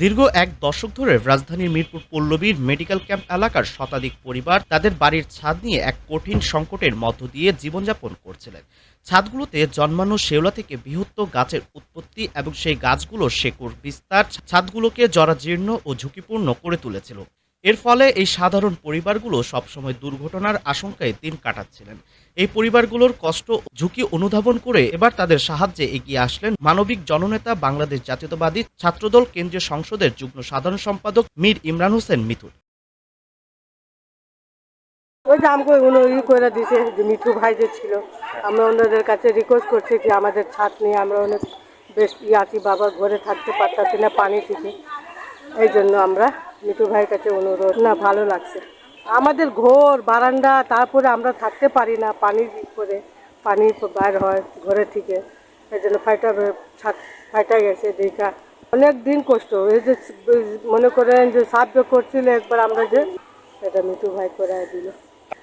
দীর্ঘ এক দশক ধরে রাজধানীর মিরপুর পল্লবীর মেডিকেল ক্যাম্প এলাকার শতাধিক পরিবার তাদের বাড়ির ছাদ নিয়ে এক কঠিন সংকটের মধ্য দিয়ে জীবনযাপন করছিলেন। ছাদগুলোতে জন্মানো শেওলা থেকে বৃহত্ত গাছের উৎপত্তি এবং সেই গাছগুলো শেকড় বিস্তার, ছাদগুলোকে জরাজীর্ণ ও ঝুঁকিপূর্ণ করে তুলেছিল। এর ফলে এই সাধারণ পরিবারগুলো সবসময় দুর্ঘটনার আশঙ্কায় দিন কাটাচ্ছিলেন। এই পরিবারগুলোর কষ্ট ঝুঁকি অনুধাবন করে এবার তাদের সাহায্যে এগিয়ে আসলেন মানবিক জননেতা বাংলাদেশ জাতীয়তাবাদী ছাত্রদল কেন্দ্রীয় সংসদের যুগ্ম সাধারণ সম্পাদক মীর ইমরান হোসেন মিথুন। ওই যে আমাকে উনি ই করে দিছে যে মিঠু ভাই যে ছিল, আমরা ওনাদের কাছে রিকোয়েস্ট করছি যে আমাদের ছাদ নিয়ে আমরা অনেক বেশ ই আছি বাবা ঘরে থাকতে পারতাছি না পানি থেকে। এই জন্য আমরা মিঠু ভাইয়ের কাছে অনুরোধ, না, ভালো লাগছে। আমাদের ঘোর, বারান্দা, তারপরে আমরা থাকতে পারি না পানি করে পানি বাইর হয় ঘরে থেকে। এই জন্য ফাইটা ফাইটা গেছে দেখা। অনেক দিন কষ্ট, এই যে মনে করেন যে সাহায্য করছিল একবার আমরা যে, এটা মিঠু ভাই করে দিল।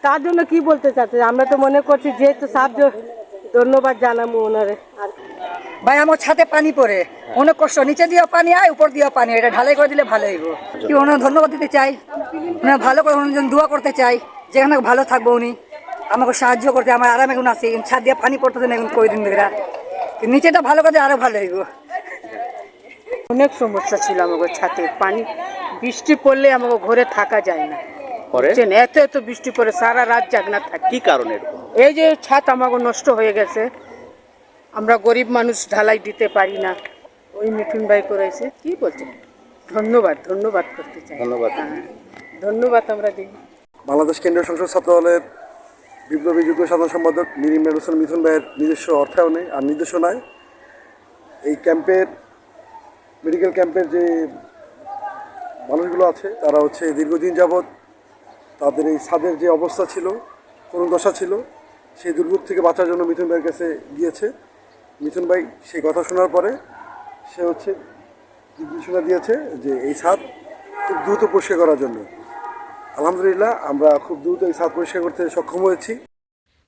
তার জন্য কি বলতে চাচ্ছে আমরা তো মনে করছি যেহেতু সাহায্য, ধন্যবাদ জানাব ওনারে। আর ভাই আমার ছাদে পানি পড়ে। অনেক কষ্ট। নিচে দিয়েও পানি আয় উপর দিয়েও পানি। এটা ঢালাই করে দিলে ভালো হইব। কি ওনার ধন্যবাদ দিতে চাই। ওনার ভালো করে ওনার জন্য দোয়া করতে চাই। যেখানে ভালো থাকব উনি। আমাকে সাহায্য করতে আমার আরাম এখন আছে। ছাদ দিয়ে পানি পড়তেছে না এখন কয়দিন ধরে। নিচেটা ভালো করে আরও ভালো হইব। অনেক সমস্যা ছিল আমাকে ছাতে পানি বৃষ্টি পড়লে আমাকে ঘরে থাকা যায় না। পরে? এত এত বৃষ্টি পড়ে সারা রাত জাগনা থাকে। কি কারণে এই যে ছাদ আমাকে নষ্ট হয়ে গেছে। আমরা গরিব মানুষ ঢালাই দিতে পারি না। ওই মিঠুন ভাই করেছে। কি বলছেন ধন্যবাদ ধন্যবাদ করতে চাই। ধন্যবাদ। হ্যাঁ, ধন্যবাদ আমরা দিই। বাংলাদেশ কেন্দ্রীয় সংসদ ছাত্র দলের বিপ্লবী যুগ্ম সাধারণ সম্পাদক মীর ইমরান হোসেন মিথুন ভাইয়ের নিজস্ব অর্থায়নে আর নির্দেশনায় এই ক্যাম্পের মেডিকেল ক্যাম্পের যে মানুষগুলো আছে তারা হচ্ছে দীর্ঘদিন যাবৎ তাদের এই ছাদের যে অবস্থা ছিল করুণ দশা ছিল সেই দুর্ভোগ থেকে বাঁচার জন্য মিথুন ভাইয়ের কাছে গিয়েছে। মিথুন ভাই, সেই কথা শোনার পরে সে হচ্ছে নির্দেশনা দিয়েছে যে এই ছাদ খুব দ্রুত পরিষ্কার করার জন্য। আলহামদুলিল্লাহ, আমরা খুব দ্রুত এই ছাদ পরিষ্কার করতে সক্ষম হয়েছি।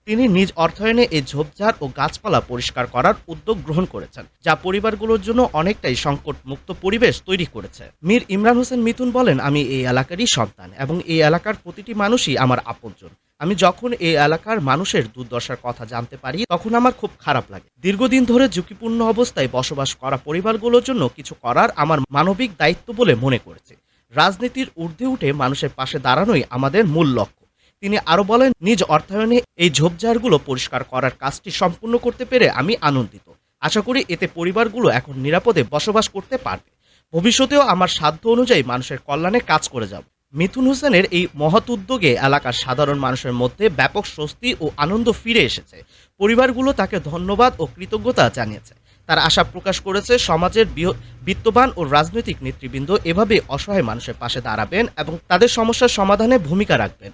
তিনি নিজ অর্থায়নে এই ঝোপঝাড় ও গাছপালা পরিষ্কার করার উদ্যোগ গ্রহণ করেছেন, যা পরিবারগুলোর জন্য অনেকটাই সংকট মুক্ত পরিবেশ তৈরি করেছে। মীর ইমরান হোসেন মিথুন বলেন, আমি এই এলাকারই সন্তান এবং এই এলাকার প্রতিটি মানুষই আমার আপনজন। আমি যখন এই এলাকার মানুষের দুর্দশার কথা জানতে পারি, তখন আমার খুব খারাপ লাগে। দীর্ঘদিন ধরে ঝুঁকিপূর্ণ অবস্থায় বসবাস করা পরিবারগুলোর জন্য কিছু করার আমার মানবিক দায়িত্ব বলে মনে করেছে। রাজনীতির ঊর্ধ্বে উঠে মানুষের পাশে দাঁড়ানোই আমাদের মূল লক্ষ্য। তিনি আরও বলেন, নিজ অর্থায়নে এই ঝোপঝাড়গুলো পরিষ্কার করার কাজটি সম্পূর্ণ করতে পেরে আমি আনন্দিত। আশা করি এতে পরিবারগুলো এখন নিরাপদে বসবাস করতে পারবে। ভবিষ্যতেও আমার সাধ্য অনুযায়ী মানুষের কল্যাণে কাজ করে যাব। মিথুন হোসেনের এই মহৎ উদ্যোগে এলাকার সাধারণ মানুষের মধ্যে ব্যাপক স্বস্তি ও আনন্দ ফিরে এসেছে। পরিবারগুলো তাকে ধন্যবাদ ও কৃতজ্ঞতা জানিয়েছে। তার আশা প্রকাশ করেছে, সমাজের বিত্তবান ও রাজনৈতিক নেতৃবৃন্দ এভাবে অসহায় মানুষের পাশে দাঁড়াবেন এবং তাদের সমস্যার সমাধানে ভূমিকা রাখবেন।